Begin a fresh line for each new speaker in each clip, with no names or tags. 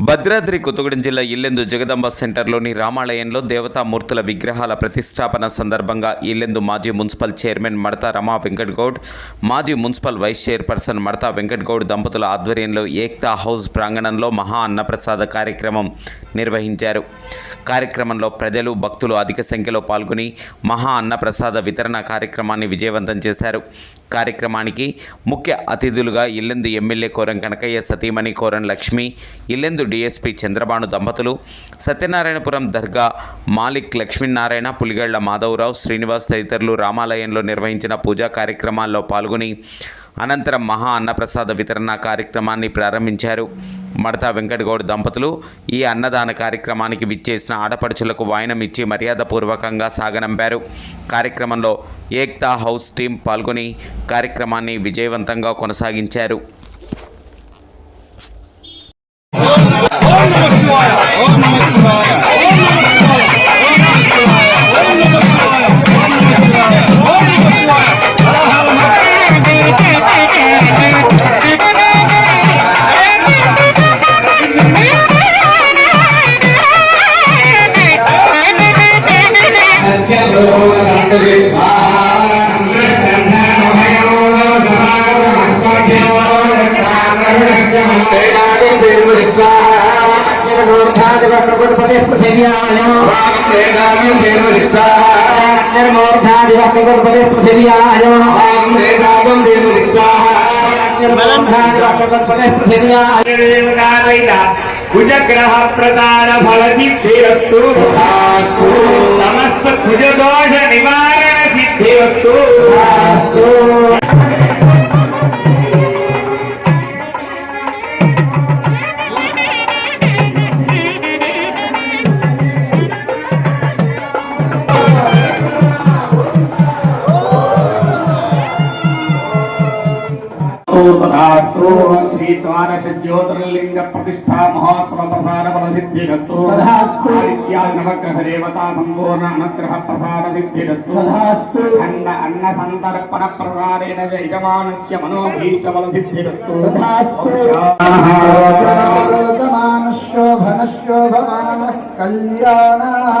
భద్రాద్రి కొత్తగూడెం జిల్లా ఇల్లెందు జగదంబ సెంటర్లోని రామాలయంలో దేవతామూర్తుల విగ్రహాల ప్రతిష్టాపన సందర్భంగా ఇల్లెందు మాజీ మున్సిపల్ చైర్మన్ మడతా రమా వెంకటగౌడ్ మాజీ municipal vice chairperson Madatha Venkatagoud దంపతుల ఆధ్వర్యంలో ఏక్తా హౌస్ ప్రాంగణంలో మహా అన్నప్రసాద కార్యక్రమం నిర్వహించారు. కార్యక్రమంలో ప్రజలు భక్తులు అధిక సంఖ్యలో పాల్గొని మహా అన్నప్రసాద వితరణ కార్యక్రమాన్ని విజయవంతం చేశారు. కార్యక్రమానికి ముఖ్య అతిథులుగా ఇల్లెందు ఎమ్మెల్యే కోరం కనకయ్య సతీమణి కోరం లక్ష్మి ఇల్లెందు డీఎస్పీ చంద్రబాను దంపతులు సత్యనారాయణపురం దర్గా మాలిక్ లక్ష్మీనారాయణ పులిగళ్ళ మాధవరావు శ్రీనివాస్ తదితరులు రామాలయంలో నిర్వహించిన పూజా కార్యక్రమాల్లో పాల్గొని అనంతరం మహా అన్నప్రసాద వితరణ కార్యక్రమాన్ని ప్రారంభించారు. మడతా వెంకటగౌడ్ దంపతులు ఈ అన్నదాన కార్యక్రమానికి విచ్చేసిన ఆడపడుచులకు వాయనం ఇచ్చి మర్యాదపూర్వకంగా సాగనంపారు. కార్యక్రమంలో ఏక్తా హౌస్ టీం పాల్గొని కార్యక్రమాన్ని విజయవంతంగా కొనసాగించారు.
निर्मूर्धादिवक्निकुटपदे पृथिव्याय ॐ वेदागं दीर्घनिस्वाहा निर्मलम्भादिवक्निकुटपदे पृथिव्याय देवकालयिता कुजग्रहप्रदानफलसिद्धिरस्तु तथास्तु కుజదోష నివారణ సిద్ధిరస్తు తథాస్తు శ్రీ ద్వాదశ జ్యోతిర్లింగ ప్రతిష్టా మహోత్సవ ప్రసాద ఫల దేవతా సంపూర్ణ అనుగ్రహ ప్రసాద సిద్ధిరస్తు
తథాస్తు.
అన్న అన్న సంతర్పణ ప్రసారేణ యజమానస్య మనోభీష్ట ఫల సిద్ధిరస్తు.
శోభనశోభమానః కళ్యాణः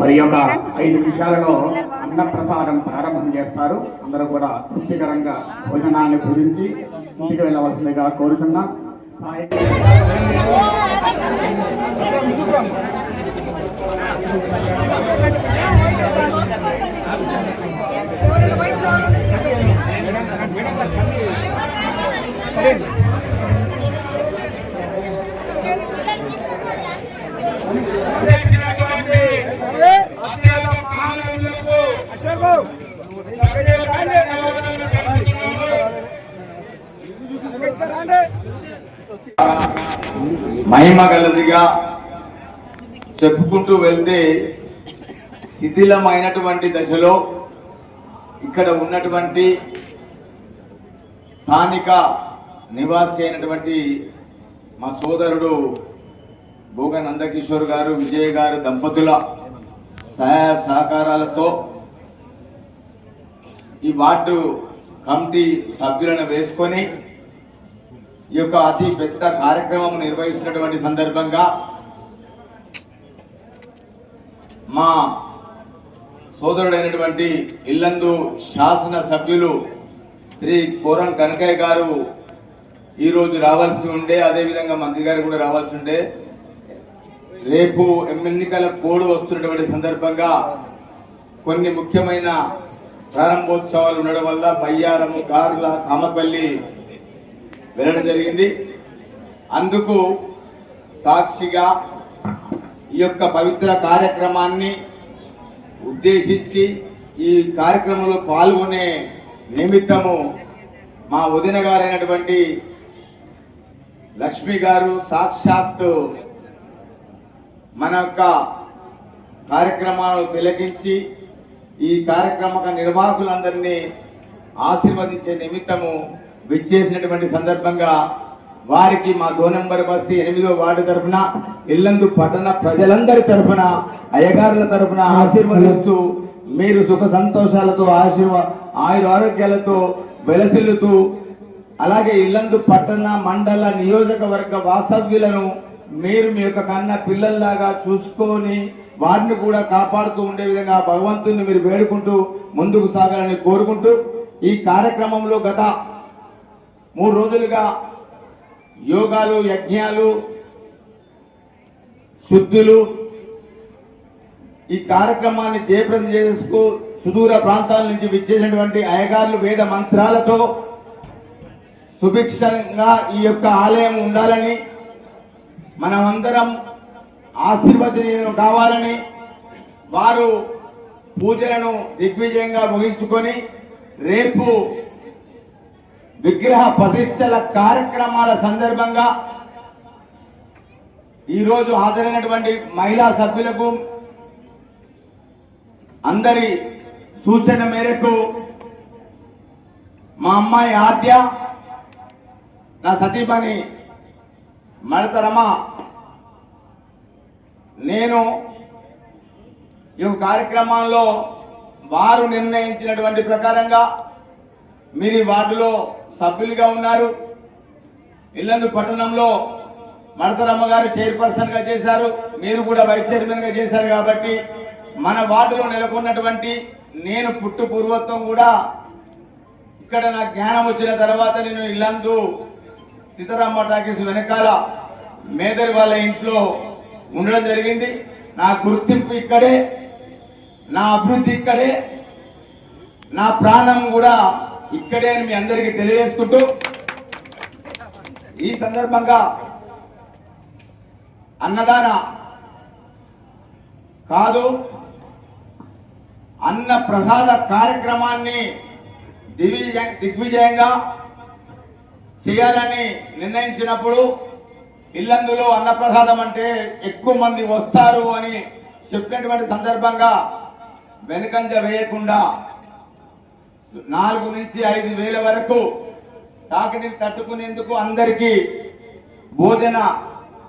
మరి యొక్క ఐదు నిమిషాలలో అన్నప్రసాదం ప్రారంభం చేస్తారు. అందరూ కూడా తృప్తికరంగా భోజనాన్ని భుజించి ఇంటికి వెళ్ళవలసిందిగా కోరుతున్నాం సాయి
మహిమ గలదిగా చెప్పుకుంటూ వెళ్తే శిథిలమైనటువంటి దశలో ఇక్కడ ఉన్నటువంటి స్థానిక నివాసి అయినటువంటి మా సోదరుడు భోగ నందకిషోర్ గారు విజయ్ గారు దంపతుల సహాయ సహకారాలతో ఈ వార్డు కమిటీ సభ్యులను వేసుకొని ఈ యొక్క అతి పెద్ద కార్యక్రమం నిర్వహిస్తున్నటువంటి సందర్భంగా మా సోదరుడైనటువంటి ఇల్లందు శాసన సభ్యులు శ్రీ కోరం కనకయ్య గారు ఈరోజు రావాల్సి ఉండే అదేవిధంగా మంత్రి గారు కూడా రావాల్సి ఉండే రేపు ఎన్నికల కోడ్ వస్తున్నటువంటి సందర్భంగా కొన్ని ముఖ్యమైన ప్రారంభోత్సవాలు ఉండడం వల్ల బయ్యారం గార్ల కామపల్లి వెళ్ళడం జరిగింది. అందుకు సాక్షిగా ఈ యొక్క పవిత్ర కార్యక్రమాన్ని ఉద్దేశించి ఈ కార్యక్రమంలో పాల్గొనే నిమిత్తము మా వదిన గారైనటువంటి లక్ష్మి గారు సాక్షాత్తు మన యొక్క కార్యక్రమాలను తిలకించి ఈ కార్యక్రమ నిర్వాహకులందరినీ ఆశీర్వదించే నిమిత్తము విచ్చేసినటువంటి సందర్భంగా వారికి మా దో నెంబర్ బస్తీ ఎనిమిదో వార్డు తరఫున ఇల్లందు పట్టణ ప్రజలందరి తరఫున అయ్యగారుల తరఫున ఆశీర్వదిస్తూ మీరు సుఖ సంతోషాలతో ఆశీర్వ ఆయుర ఆరోగ్యాలతో వెలసిల్లుతూ అలాగే ఇల్లందు పట్టణ మండల నియోజకవర్గ వాస్తవ్యులను మీరు మీ యొక్క కన్న పిల్లల్లాగా చూసుకొని వారిని కూడా కాపాడుతూ ఉండే విధంగా భగవంతుని మీరు వేడుకుంటూ ముందుకు సాగాలని కోరుకుంటూ ఈ కార్యక్రమంలో గత మూడు రోజులుగా యోగాలు యజ్ఞాలు శుద్ధులు ఈ కార్యక్రమాన్ని జయప్రదం చేసుకు సుదూర ప్రాంతాల నుంచి విచ్చేసినటువంటి అయ్యగారులు వేద మంత్రాలతో సుభిక్షంగా ఈ యొక్క ఆలయం ఉండాలని మనమందరం ఆశీర్వచనీయం కావాలని వారు పూజలను దిగ్విజయంగా ముగించుకొని రేపు విగ్రహ ప్రతిష్టల కార్యక్రమాల సందర్భంగా ఈరోజు హాజరైనటువంటి మహిళా సభ్యులకు అందరి సూచన మేరకు మా అమ్మాయి ఆద్య నా సతీమణి మడతరమ నేను ఈ కార్యక్రమంలో వారు నిర్ణయించినటువంటి ప్రకారంగా మీరు ఈ వార్డులో సభ్యులుగా ఉన్నారు. ఇల్లందు పట్టణంలో మడతరమ్మ గారు చైర్పర్సన్గా చేశారు. మీరు కూడా వైస్ చైర్మన్గా చేశారు కాబట్టి మన వార్డులో నెలకొన్నటువంటి నేను పుట్టు పూర్వత్వం కూడా ఇక్కడ నా జ్ఞానం వచ్చిన తర్వాత నేను ఇల్లందు సీతారామ టాకీస్ వెనకాల మేదరి వాళ్ళ ఇంట్లో ఉండడం జరిగింది. నా గుర్తింపు ఇక్కడే నా అభివృద్ధి ఇక్కడే నా ప్రాణం కూడా ఇక్కడే అని మీ అందరికీ తెలియజేసుకుంటూ ఈ సందర్భంగా అన్నదాన కాదు అన్న ప్రసాద కార్యక్రమాన్ని దివిజయ దిగ్విజయంగా చేయాలని నిర్ణయించినప్పుడు ఇల్లందులో అన్నప్రసాదం అంటే ఎక్కువ మంది వస్తారు అని చెప్పినటువంటి సందర్భంగా వెనుకంజ వేయకుండా నాలుగు నుంచి ఐదు వేల వరకు తాకిడిని తట్టుకునేందుకు అందరికీ భోజన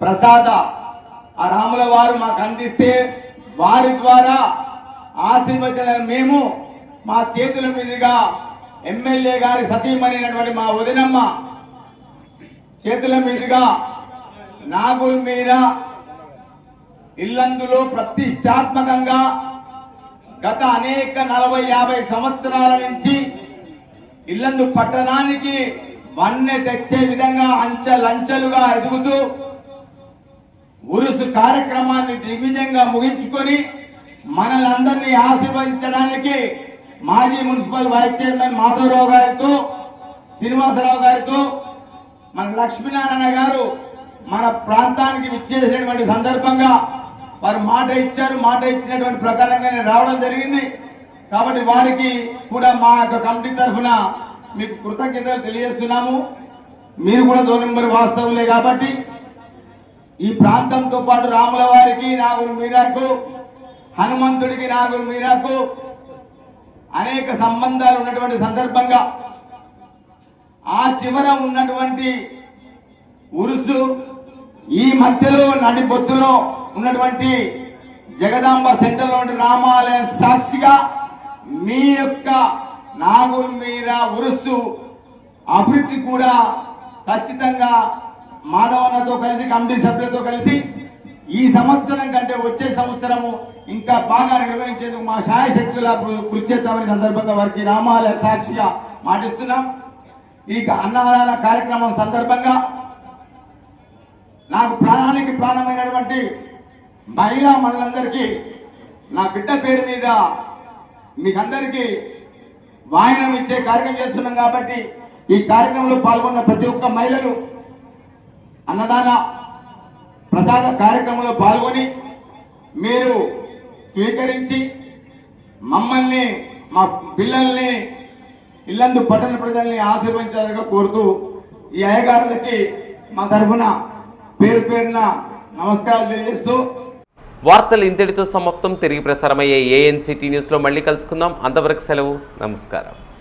ప్రసాద ఆ రాముల వారు మాకు అందిస్తే వారి ద్వారా ఆశీర్వచన మేము మా చేతుల మీదుగా ఎమ్మెల్యే గారి సతీమణినటువంటి మా వదినమ్మ చేతుల మీదుగా నాగుల్ మీద ఇల్లందులో ప్రతిష్టాత్మకంగా గత అనేక నలభై యాభై సంవత్సరాల నుంచి ఇల్లందు పట్టణానికి వన్నె తెచ్చే విధంగా అంచెలంచెలుగా ఎదుగుతూ ఉరుసు కార్యక్రమాన్ని దిగ్విజయంగా ముగించుకొని మనలందరినీ ఆశీర్వదించడానికి మాజీ మున్సిపల్ వైస్ చైర్మన్ మాధవరావు గారితో శ్రీనివాసరావు గారితో మన లక్ష్మీనారాయణ గారు మన ప్రాంతానికి విచ్చేసినటువంటి సందర్భంగా వారు మాట ఇచ్చారు మాట ఇచ్చినటువంటి ప్రకారంగా నేను రావడం జరిగింది. కాబట్టి వారికి కూడా మా యొక్క కమిటీ తరఫున మీకు కృతజ్ఞతలు తెలియజేస్తున్నాము. మీరు కూడా దో నెంబర్ వాస్తవులే కాబట్టి ఈ ప్రాంతంతో పాటు రాముల వారికి నాగురు మీరాకు హనుమంతుడికి నాగురు మీరాకు అనేక సంబంధాలు ఉన్నటువంటి సందర్భంగా ఆ చివర ఉన్నటువంటి ఉరుసు ఈ మధ్యలో నడిబొత్తులో ఉన్నటువంటి జగదాంబ సెంటర్లో రామాలయం సాక్షిగా మీ యొక్క నాగుల మీద ఉరుసు అభివృద్ధి కూడా ఖచ్చితంగా మాధవన్నతో కలిసి కమిటీ సభ్యులతో కలిసి ఈ సంవత్సరం కంటే వచ్చే సంవత్సరము ఇంకా బాగా నిర్వహించేందుకు మా సాయశక్తుల కృషి చేద్దామని సందర్భంగా వారికి రామాలయ సాక్షిగా మాటిస్తున్నాం. ఈ అన్నదాన కార్యక్రమం సందర్భంగా నాకు ప్రాణానికి ప్రాణమైనటువంటి మహిళా మనులందరికీ నా బిడ్డ పేరు మీద మీకందరికీ వాయనం ఇచ్చే కార్యక్రమం చేస్తున్నాం కాబట్టి ఈ కార్యక్రమంలో పాల్గొన్న ప్రతి ఒక్క మహిళలు అన్నదాన ప్రసాద కార్యక్రమంలో పాల్గొని మీరు స్వీకరించి మమ్మల్ని మా పిల్లల్ని ఇల్లందు పట్టణ ప్రజల్ని ఆశీర్వదించాలని కోరుతూ ఈ అయ్యగారులకి మా తరఫున పేరు పేరున నమస్కారాలు తెలియజేస్తూ
వార్తలు ఇంతటితో సమాప్తం. తిరిగి ప్రసారమయ్యే ఏఎన్సిటీ న్యూస్లో మళ్ళీ కలుసుకుందాం. అంతవరకు సెలవు. నమస్కారం.